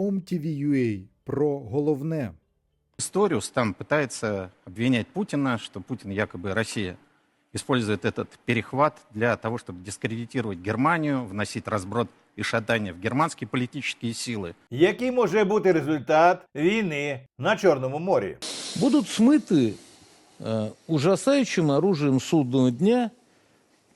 OMTV.ua про головне. Историус там пытается обвинять Путина, что Путин якобы Россия использует этот перехват для того, чтобы дискредитировать Германию, вносить разброд и шатание в германские политические силы. Який може бути результат війни на Чорному морі? будут смыты э, ужасающим оружием судного дня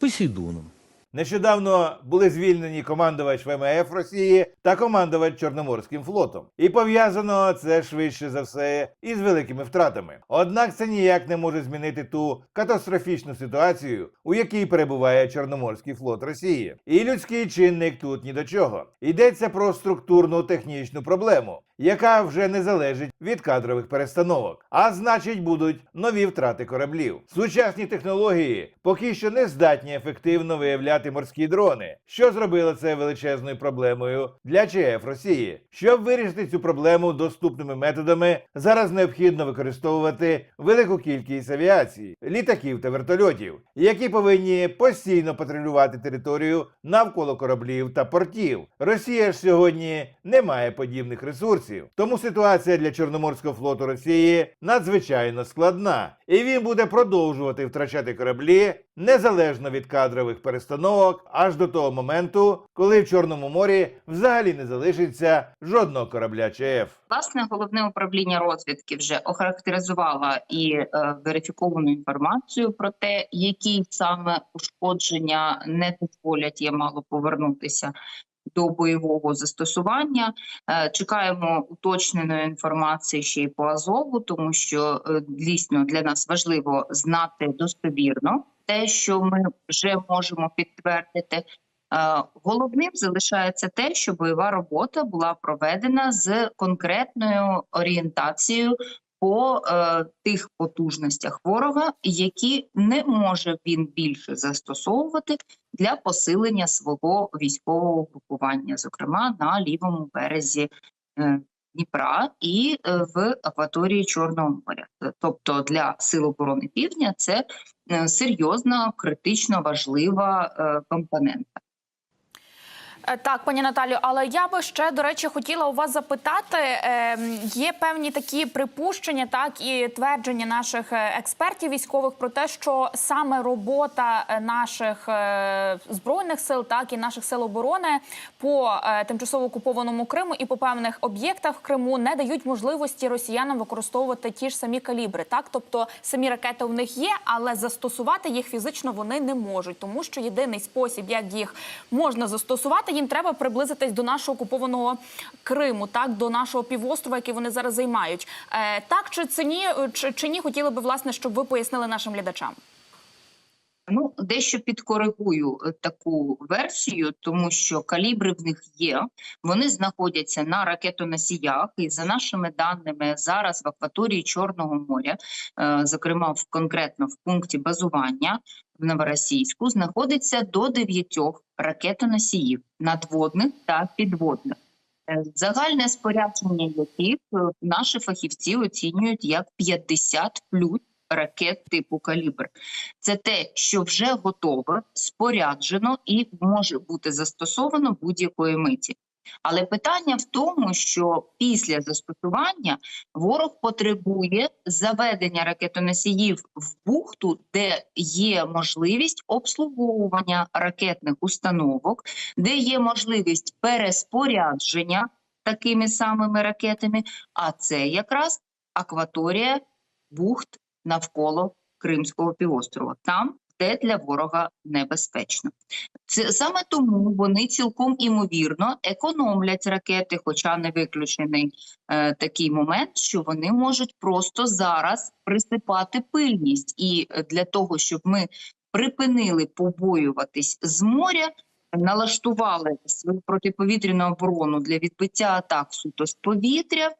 Посейдоном. Нещодавно були звільнені командувач ВМФ Росії та командувач Чорноморським флотом. І пов'язано це швидше за все із великими втратами. Однак це ніяк не може змінити ту катастрофічну ситуацію, у якій перебуває Чорноморський флот Росії. І людський чинник тут ні до чого. Йдеться про структурну технічну проблему, яка вже не залежить від кадрових перестановок, а значить будуть нові втрати кораблів. Сучасні технології поки що не здатні ефективно виявляти морські дрони, що зробило це величезною проблемою для ЧФ Росії. Щоб вирішити цю проблему доступними методами, зараз необхідно використовувати велику кількість авіації, літаків та вертольотів, які повинні постійно патрулювати територію навколо кораблів та портів. Росія ж сьогодні не має подібних ресурсів, тому ситуація для Чорноморського флоту Росії надзвичайно складна, і він буде продовжувати втрачати кораблі незалежно від кадрових перестановок, аж до того моменту, коли в Чорному морі взагалі не залишиться жодного корабля ЧФ. Власне, головне управління розвідки вже охарактеризувало і е, верифіковану інформацію про те, які саме ушкодження не дозволять Ямалу повернутися до бойового застосування. Е, чекаємо уточненої інформації ще й по Азову, тому що е, дійсно для нас важливо знати достовірно те, що ми вже можемо підтвердити. Головним залишається те, що бойова робота була проведена з конкретною орієнтацією по е, тих потужностях ворога, які не може він більше застосовувати для посилення свого військового групування, зокрема на лівому березі е, Дніпра і е, в акваторії Чорного моря. Тобто для сил оборони Півдня це е, серйозна, критично важлива е, компонента. Е, Так, пані Наталю, але я би ще до речі хотіла у вас запитати: е, є певні такі припущення, так і твердження наших е, експертів військових про те, що саме робота наших збройних сил, так і наших сил оборони по тимчасово окупованому Криму і по певних об'єктах в Криму не дають можливості росіянам використовувати ті ж самі калібри. Так, тобто самі ракети в них є, але застосувати їх фізично вони не можуть, тому що єдиний спосіб, як їх можна застосувати, їм треба приблизитись до нашого окупованого Криму, так до нашого півострова, який вони зараз займають. Е, так чи це ні, чи, чи ні, хотіли би власне, щоб ви пояснили нашим глядачам. Ну, дещо підкоригую е, таку версію, тому що калібри в них є. Вони знаходяться на ракетоносіях, і за нашими даними, зараз в акваторії Чорного моря, е, зокрема в конкретно в пункті базування в Новоросійську, знаходиться до дев'ятьох ракетоносіїв надводних та підводних. Е, Загальне спорядження яких е, наші фахівці оцінюють як 50 плюс ракет типу калібр. Це те, що вже готове, споряджено і може бути застосовано будь-якої миті. Але питання в тому, що після застосування ворог потребує заведення ракетоносіїв в бухту, де є можливість обслуговування ракетних установок, де є можливість переспорядження такими самими ракетами. А це якраз акваторія бухт навколо Кримського півострова, там, де для ворога небезпечно. Це саме тому вони цілком імовірно економлять ракети, хоча не виключений е, такий момент, що вони можуть просто зараз присипати пильність, і для того, щоб ми припинили побоюватись з моря. Налаштували свою протиповітряну оборону для відбиття атак суто з повітря,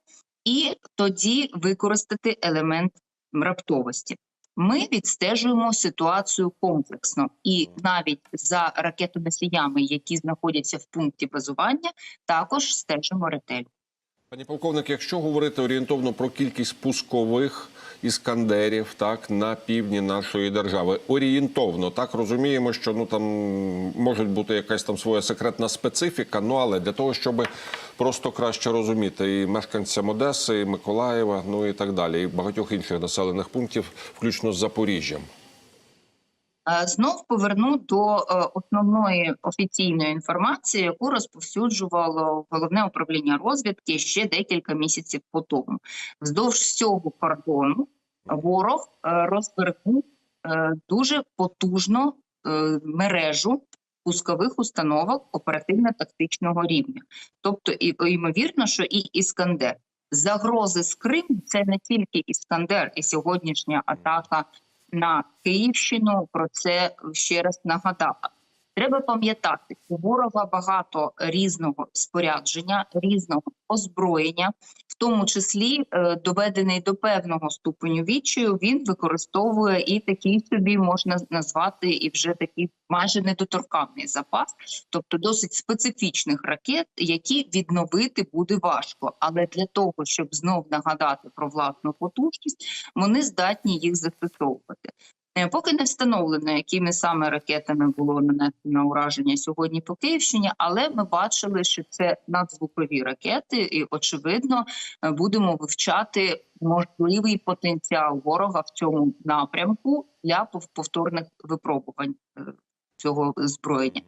і тоді використати елемент раптовості. Ми відстежуємо ситуацію комплексно, і навіть за ракетоносіями, які знаходяться в пункті базування, також стежимо ретельно. Пані полковник, якщо говорити орієнтовно про кількість пускових іскандерів так на півдні нашої держави, орієнтовно так розуміємо, що ну там може бути якась там своя секретна специфіка. Ну але для того, щоб просто краще розуміти і мешканцям Одеси, і Миколаєва, ну і так далі, і багатьох інших населених пунктів, включно з Запоріжжям. Е, Знов поверну до е, основної офіційної інформації, яку розповсюджувало головне управління розвідки ще декілька місяців по тому. Вздовж всього кордону ворог е, розвернув дуже потужну мережу пускових установок оперативно-тактичного рівня. Тобто, і ймовірно, що і іскандер. Загрози з Криму це не тільки іскандер, і сьогоднішня атака на Київщину. Про це ще раз нагадала. Треба пам'ятати, у ворога багато різного спорядження, різного озброєння, в тому числі е, доведений до певного ступеню відчаю, він використовує і такий собі можна назвати і вже такий майже недоторканний запас, тобто досить специфічних ракет, які відновити буде важко. Але для того, щоб знов нагадати про власну потужність, вони здатні їх застосовувати. Е, Поки не встановлено, якими саме ракетами було нанесено ураження сьогодні по Київщині, але ми бачили, що це надзвукові ракети, і очевидно е, будемо вивчати можливий потенціал ворога в цьому напрямку для пов- повторних випробувань е, цього зброєння.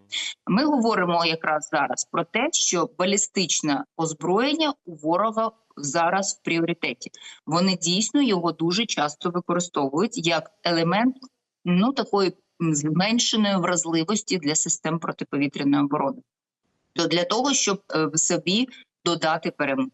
Ми говоримо якраз зараз про те, що балістичне озброєння у ворога зараз в пріоритеті. Вони дійсно його дуже часто використовують як елемент ну такої зменшеної вразливості для систем протиповітряної оборони. То для того, щоб е, собі додати перемогу.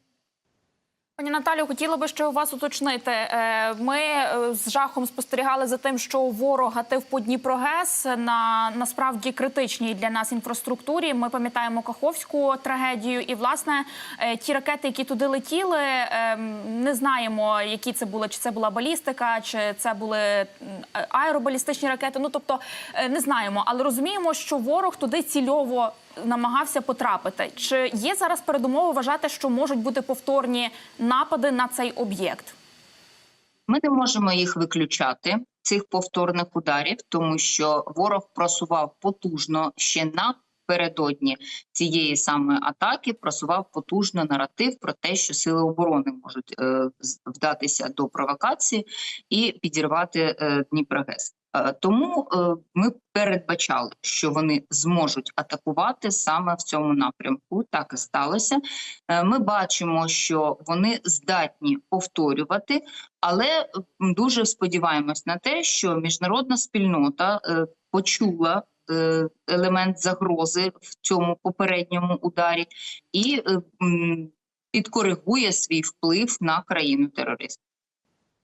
Пані Наталю, хотіла би ще у вас уточнити. Е, Ми е, з жахом спостерігали за тим, що ворог гатив по Дніпрогес на насправді критичній для нас інфраструктурі. Ми пам'ятаємо Каховську трагедію, і власне е, ті ракети, які туди летіли, е, не знаємо, які це були, чи це була балістика, чи це були аеробалістичні ракети. Ну тобто не знаємо, але розуміємо, що ворог туди цільово намагався потрапити. Чи є зараз передумови вважати, що можуть бути повторні напади на цей об'єкт? Ми не можемо їх виключати, цих повторних ударів, тому що ворог просував потужно ще напередодні цієї саме атаки. Просував потужно наратив про те, що сили оборони можуть е, вдатися до провокації і підірвати е, Дніпрогес. Е, Тому е, ми передбачали, що вони зможуть атакувати саме в цьому напрямку. Так і сталося. Е, Ми бачимо, що вони здатні повторювати, але дуже сподіваємось на те, що міжнародна спільнота почула елемент загрози в цьому попередньому ударі і підкоригує свій вплив на країну терористів.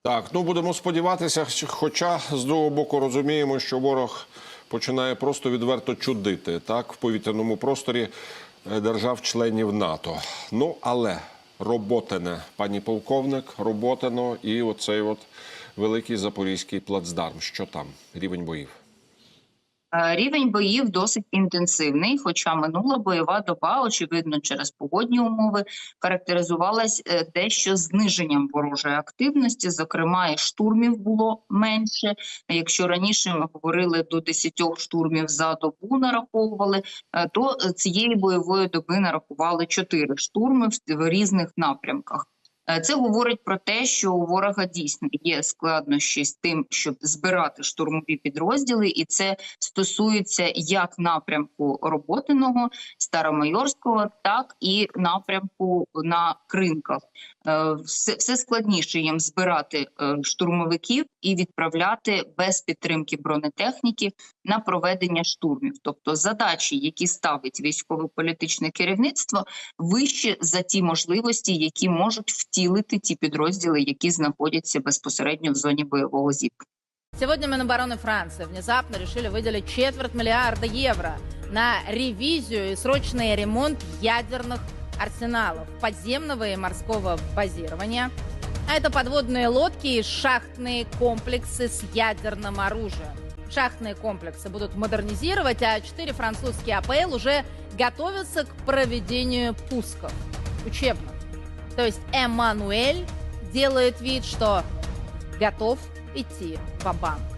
Так, ну будемо сподіватися, хоча з другого боку розуміємо, що ворог починає просто відверто чудити так в повітряному просторі е, держав-членів НАТО. Ну але роботине, пані полковник, роботино і оцей от великий запорізький плацдарм. Що там? Рівень боїв. Е, Рівень боїв досить інтенсивний, хоча минула бойова доба, очевидно, через погодні умови, характеризувалась е, дещо зниженням ворожої активності. Зокрема, і штурмів було менше. Якщо раніше ми говорили до 10 штурмів за добу, нараховували, е, то цієї бойової доби нарахували 4 штурми в різних напрямках. Е, Це говорить про те, що у ворога дійсно є складнощі з тим, щоб збирати штурмові підрозділи, і це стосується як напрямку роботиного старомайорського, так і напрямку на кринках. Е, Все, все складніше їм збирати е, штурмовиків і відправляти без підтримки бронетехніки на проведення штурмів. Тобто задачі, які ставить військово-політичне керівництво, вище за ті можливості, які можуть втілити ті підрозділи, які знаходяться безпосередньо в зоні бойового зіткнення. Сегодня Минобороны Франции внезапно решили выделить четверть миллиарда евро на ревизию и срочный ремонт ядерных Арсеналов подземного и морского базирования. А это подводные лодки и шахтные комплексы с ядерным оружием. Шахтные комплексы будут модернизировать, а четыре французские АПЛ уже готовятся к проведению пусков учебных. То есть Эммануэль делает вид, что готов идти в банк